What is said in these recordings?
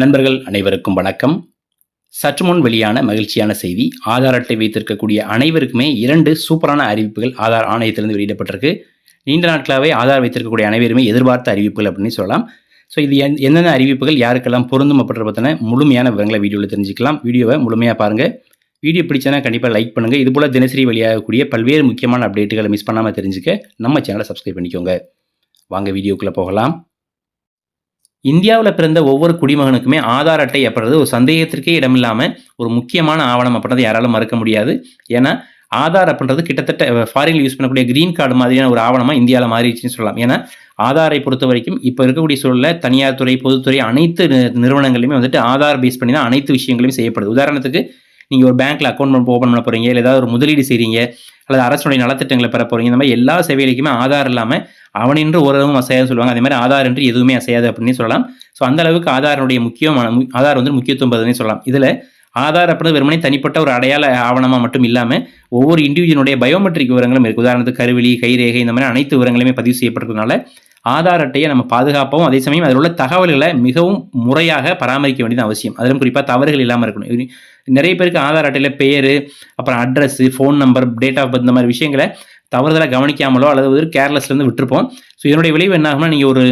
நண்பர்கள் அனைவருக்கும் வணக்கம். சற்று முன் வெளியான மகிழ்ச்சியான செய்தி ஆதார் அட்டை வைத்திருக்கக்கூடிய அனைவருக்குமே இரண்டு சூப்பரான அறிவிப்புகள் ஆதார் ஆணையத்திலிருந்து வெளியிடப்பட்டிருக்கு. நீண்ட நாட்களாகவே ஆதார் வைத்திருக்கக்கூடிய அனைவருமே எதிர்பார்த்த அறிவிப்புகள் அப்படின்னு சொல்லலாம். ஸோ இது எந் எந்தெந்த அறிவிப்புகள் யாருக்கெல்லாம் பொருந்தும் அப்படின்ற பற்றின முழுமையான விவரங்களை வீடியோவில் தெரிஞ்சுக்கலாம். வீடியோவை முழுமையாக பாருங்கள் வீடியோ பிடிச்சனா கண்டிப்பாக லைக் பண்ணுங்கள் இதுபோல் தினசரி வெளியாகக்கூடிய பல்வேறு முக்கியமான அப்டேட்டுகளை மிஸ் பண்ணாமல் தெரிஞ்சுக்க நம்ம சேனலை சப்ஸ்கிரைப் பண்ணிக்கோங்க. வாங்க வீடியோக்குள்ளே போகலாம். இந்தியாவில் பிறந்த ஒவ்வொரு குடிமகனுக்குமே ஆதார் அட்டை அப்படின்றது ஒரு சந்தேகத்திற்கே இடமில்லாமல் ஒரு முக்கியமான ஆவணம் அப்படின்றத யாராலும் மறக்க முடியாது. ஏன்னா ஆதார் அப்படின்றது கிட்டத்தட்ட ஃபாரினில் யூஸ் பண்ணக்கூடிய கிரீன் கார்டு மாதிரியான ஒரு ஆவணமாக இந்தியாவில் மாறிடுச்சுன்னு சொல்லலாம். ஏன்னா ஆதாரை பொறுத்த வரைக்கும் இப்போ இருக்கக்கூடிய சூழலில் தனியார் துறை பொதுத்துறை அனைத்து நிறுவனங்களையுமே வந்துட்டு ஆதார் பேஸ் பண்ணி தான் அனைத்து விஷயங்களையும் செய்யப்படுது. உதாரணத்துக்கு நீங்கள் ஒரு பேங்க்கில் அக்கௌண்ட் ஓப்பன் பண்ண போகிறீங்க இல்லை ஏதாவது ஒரு முதலீடு செய்கிறீங்க அல்லது அரசுடைய நலத்திட்டங்களை பெற போகிறீங்க இந்த மாதிரி எல்லா சேவைகளுக்குமே ஆதார் இல்லாமல் அவனின்று ஓரளவும் அசையாதுன்னு சொல்லுவாங்க. அதே மாதிரி ஆதார் என்று எதுவுமே அசையாது அப்படின்னு சொல்லலாம். ஸோ அந்த அளவுக்கு ஆதாரனுடைய முக்கியமான மு- ஆதார் வந்து முக்கியத்துவம் பெறுதுன்னு சொல்லலாம். இதில் ஆதார் அப்படின்றது வெறுமனே தனிப்பட்ட ஒரு அடையாள ஆவணமாக மட்டும் இல்லாமல் ஒவ்வொரு இண்டிவிஜுவனுடைய பயோமெட்ரிக் விவரங்களும் இருக்குது உதாரணத்துக்கு கருவிழி கைரேகை இந்த மாதிரி அனைத்து விவரங்களுமே பதிவு செய்யப்பட்டிருக்கிறதுனால ஆதார் அட்டையை நம்ம பாதுகாப்பாகவும் அதே சமயம் அதில் உள்ள தகவல்களை மிகவும் முறையாக பராமரிக்க வேண்டியது அவசியம். அதிலும் குறிப்பாக தவறுகள் இல்லாமல் இருக்கணும். நிறைய பேருக்கு ஆதார் அட்டையில் பேர் அப்புறம் address phone number date of birth இந்த மாதிரி விஷயங்களை தவறுதலாக கவனிக்காமலோ அல்லது ஒரு கேர்லெஸ்லேருந்து விட்டுருப்போம். ஸோ இதனுடைய விளைவு என்ன ஆகும்னா நீங்கள் ஒரு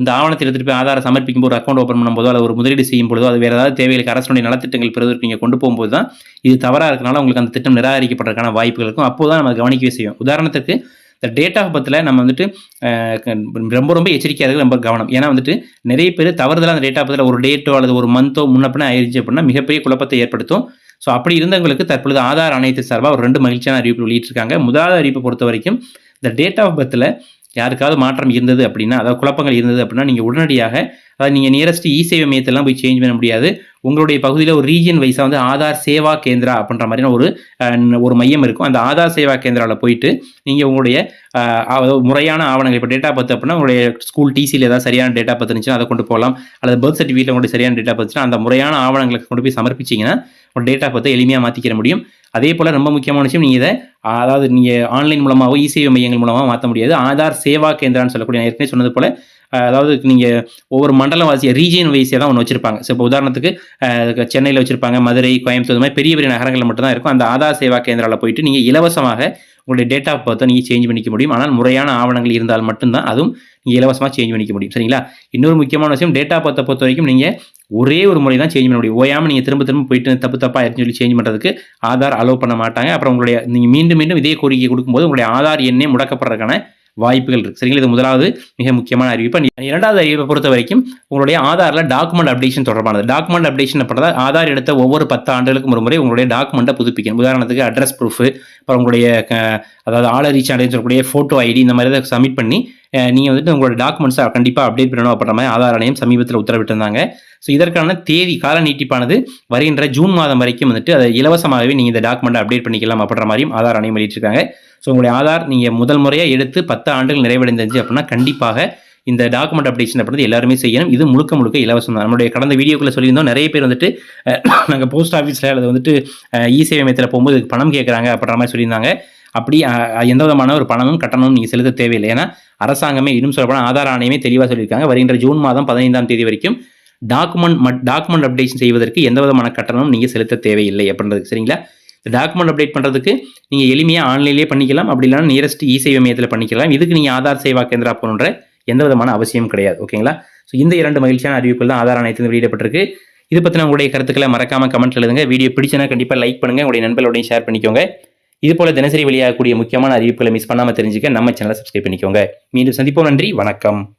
இந்த ஆவணத்தை எடுத்துகிட்டு போய் ஆதாரம் சமர்ப்பிக்கும் போது ஒரு அக்கௌண்ட் ஓப்பன் பண்ணும்போதோ அல்லது ஒரு முதலீடு செய்யும் பொழுதோ அது வேறு ஏதாவது தேவைகளுக்கு அரசுடைய நலத்திட்டங்கள் பெறுவதற்கு நீங்கள் கொண்டு போகும்போது தான் இது தவறாக இருக்கனால உங்களுக்கு அந்த திட்டம் நிராகரிக்கப்படுறதுக்கான வாய்ப்புகள் இருக்கும். அப்போ தான் நம்ம கவனிக்கவே செய்யும் உதாரணத்துக்கு இந்த டேட் ஆஃப் பர்த்தில் நம்ம வந்துட்டு ரொம்ப ரொம்ப எச்சரிக்கையாக ரொம்ப கவனம். ஏன்னா வந்துட்டு நிறைய பேர் தவறுதலாக அந்த டேட் ஆஃப் பர்த்தில் ஒரு டேட்டோ அல்லது ஒரு மந்தோ முன்னப்பின ஆயிடுச்சு அப்படின்னா மிகப்பெரிய குழப்பத்தை ஏற்படுத்தும். ஸோ அப்படி இருந்தவங்களுக்கு தற்பொழுது ஆதார் ஆணையத்தின் சார்பாக ஒரு ரெண்டு மகிழ்ச்சியான அறிவிப்பு வெளியிட்டிருக்காங்க. முதலாவது அறிவிப்பை பொறுத்த வரைக்கும் இந்த டேட் ஆஃப் பர்த்தில் யாருக்காவது மாற்றம் இருந்தது அப்படின்னா அதாவது குழப்பங்கள் இருந்தது அப்படின்னா நீங்கள் உடனடியாக அதாவது நீங்கள் நியரஸ்ட் இ சேவை மையத்தெல்லாம் போய் சேஞ்ச் பண்ண முடியாது. உங்களுடைய பகுதியில் ஒரு ரீஜியன் வைஸாக வந்து ஆதார் சேவா கேந்திரா அப்படின்ற மாதிரியான ஒரு ஒரு மையம் இருக்கும். அந்த ஆதார் சேவா கேந்திராவில் போயிட்டு நீங்கள் உங்களுடைய முறையான ஆவணங்கள் இப்போ டேட்டா பத்து அப்படின்னா உங்களுடைய ஸ்கூல் டிசியில் ஏதாவது சரியான டேட்டா பத்து இருந்துச்சுன்னா அதை கொண்டு போகலாம். அல்லது பர்த் சர்டிஃபிகேட்டில் உங்களுடைய சரியான டேட்டா பத்துச்சுன்னா அந்த முறையான ஆவணங்களை கொண்டு போய் சமர்ப்பிச்சிங்கன்னா உங்கள் டேட்டா பத்தை எளிமையாக மாற்றிக்கிற முடியும். அதே போல் ரொம்ப முக்கியமான விஷயம் நீங்கள் இதை அதாவது நீங்கள் ஆன்லைன் மூலமாகவோ இசேவை மையங்கள் மூலமாக மாற்ற முடியாது. ஆதார் சேவா கேந்திரான்னு சொல்லக்கூடிய நான் ஏற்கனவே சொன்னது போல் அதாவது நீங்கள் ஒவ்வொரு மண்டலம் வாசிய ரீஜியன் வைஸியாக தான் ஒன்று வச்சிருப்பாங்க. ஸோ இப்போ உதாரணத்துக்கு சென்னையில் வச்சிருப்பாங்க மதுரை கோயம்புத்தூர் மாதிரி பெரிய பெரிய நகரங்களில் மட்டும்தான் இருக்கும். அந்த ஆதார் சேவா கேந்திராவில் போயிட்டு நீங்கள் இலவசமாக உங்களுடைய டேட் ஆஃப் பர்த்தை நீங்கள் சேஞ்ச் பண்ணிக்க முடியும். ஆனால் முறையான ஆவணங்கள் இருந்தால் மட்டும்தான் அதுவும் நீங்கள் இலவசமாக சேஞ்ச் பண்ணிக்க முடியும். சரிங்களா? இன்னொரு முக்கியமான விஷயம் டேட் ஆஃப் பர்த்தை பொறுத்த வரைக்கும் நீங்கள் ஒரே ஒரு முறை தான் சேஞ்ச் பண்ண முடியும். ஓயாமல் நீங்கள் திரும்ப திரும்ப போயிட்டு தப்பு தப்பாக இருந்து சொல்லி சேஞ்ச் பண்ணுறதுக்கு ஆதார் அலோவ் பண்ண மாட்டாங்க. அப்புறம் உங்களுடைய நீங்கள் மீண்டும் மீண்டும் இதே கோரிக்கை கொடுக்கும்போது உங்களுடைய ஆதார் எண்ணே முடக்கப்படுறதுக்கான வாய்ப்புகள் இருக்குது சரிங்களா? இது முதலாவது மிக முக்கியமான அறிவிப்பு. இரண்டாவது அறிவிப்பை பொறுத்த வரைக்கும் உங்களுடைய ஆதாரில் டாக்குமெண்ட் அப்டேஷன் தொடர்பானது. டாக்குமெண்ட் அப்டேஷன் அப்படின்னா ஆதார் எடுத்த ஒவ்வொரு பத்து ஆண்டுகளுக்கும் ஒரு முறை உங்களுடைய டாக்குமெண்ட்டை புதுப்பிக்கணும். உதாரணத்துக்கு அட்ரஸ் ப்ரூஃப் அப்புறம் உங்களுடைய அதாவது ஆள ரீச் அடைன்னு சொல்லக்கூடிய ஃபோட்டோ ஐடி இந்த மாதிரி இதை சப்மிட் பண்ணி நீங்கள் வந்துட்டு உங்களோட டாக்குமெண்ட்ஸை கண்டிப்பாக அப்டேட் பண்ணணும் அப்படின்ற மாதிரி ஆதார் ஆணையம் சமீபத்தில் உத்தரவிட்டிருந்தாங்க. ஸோ இதற்கான தேதி கால நீட்டிப்பானது வருகின்ற ஜூன் மாதம் வரைக்கும் வந்துட்டு அதை இலவசமாகவே நீங்கள் இந்த டாக்குமெண்ட்டை அப்டேட் பண்ணிக்கலாம் அப்படின்ற மாதிரியும் ஆதார் ஆணையம் வெளியிட்டிருக்காங்க. ஸோ உங்களுடைய ஆதார் நீங்கள் முதல் முறையாக எடுத்து பத்து ஆண்டுகள் நிறைவடைந்துச்சு அப்படின்னா கண்டிப்பாக இந்த டாக்குமெண்ட் அப்டேஷன் அப்படின்றது எல்லாருமே செய்யணும். இது முழுக்க முழுக்க இலவசம் தான். நம்மளுடைய கடந்த வீடியோக்குள்ளே சொல்லியிருந்தோம். நிறைய பேர் வந்துட்டு நாங்கள் போஸ்ட் ஆஃபீஸில் அல்லது வந்துட்டு இ சேவை மையத்தில் போகும்போது பணம் கேட்குறாங்க அப்படின்ற மாதிரி சொல்லியிருந்தாங்க. அப்படி எந்த விதமான ஒரு பணமும் கட்டணமும் நீங்கள் செலுத்த தேவையில்லை. ஏன்னா அரசாங்கமே இன்னும் சொல்லப்போனால் ஆதார் ஆணையமே தெளிவாக சொல்லியிருக்காங்க. வருகின்ற ஜூன் மாதம் பதினைந்தாம் தேதி வரைக்கும் டாக்குமெண்ட் டாக்குமெண்ட் அப்டேஷன் செய்வதற்கு எந்த விதமான கட்டணமும் நீங்கள் செலுத்த தேவையில்லை அப்படின்றது. சரிங்களா? டாக்குமெண்ட் அப்டேட் பண்ணுறதுக்கு நீங்கள் எளிமையாக ஆன்லைன்லேயே பண்ணிக்கலாம். அப்படி இல்லைனா நியரஸ்ட் இ சேவை மையத்தில் பண்ணிக்கலாம். இதுக்கு நீங்கள் ஆதார் சேவா கேந்திரா போகணுன்ற எந்த விதமான அவசியம் கிடையாது. ஓகேங்களா ஸோ இந்த இரண்டு மகிழ்ச்சியான அறிவிப்புகள் தான் ஆதார் ஆணையத்தில் வெளியிடப்பட்டிருக்கு. இது பற்றின உங்களுடைய கருத்துக்களை மறக்காம கமெண்ட் எழுதுங்க. வீடியோ பிடிச்சனா கண்டிப்பாக லைக் பண்ணுங்க. உங்களுடைய நண்பர்களோடையும் ஷேர் பண்ணிக்கோங்க. இது போல் தினசரி வெளியாகக்கூடிய முக்கியமான அறிவிப்புகளை மிஸ் பண்ணாமல் தெரிஞ்சுக்க நம்ம சேனலை சப்ஸ்கிரைப் பண்ணிக்கோங்க. மீண்டும் சந்திப்போம். நன்றி. வணக்கம்.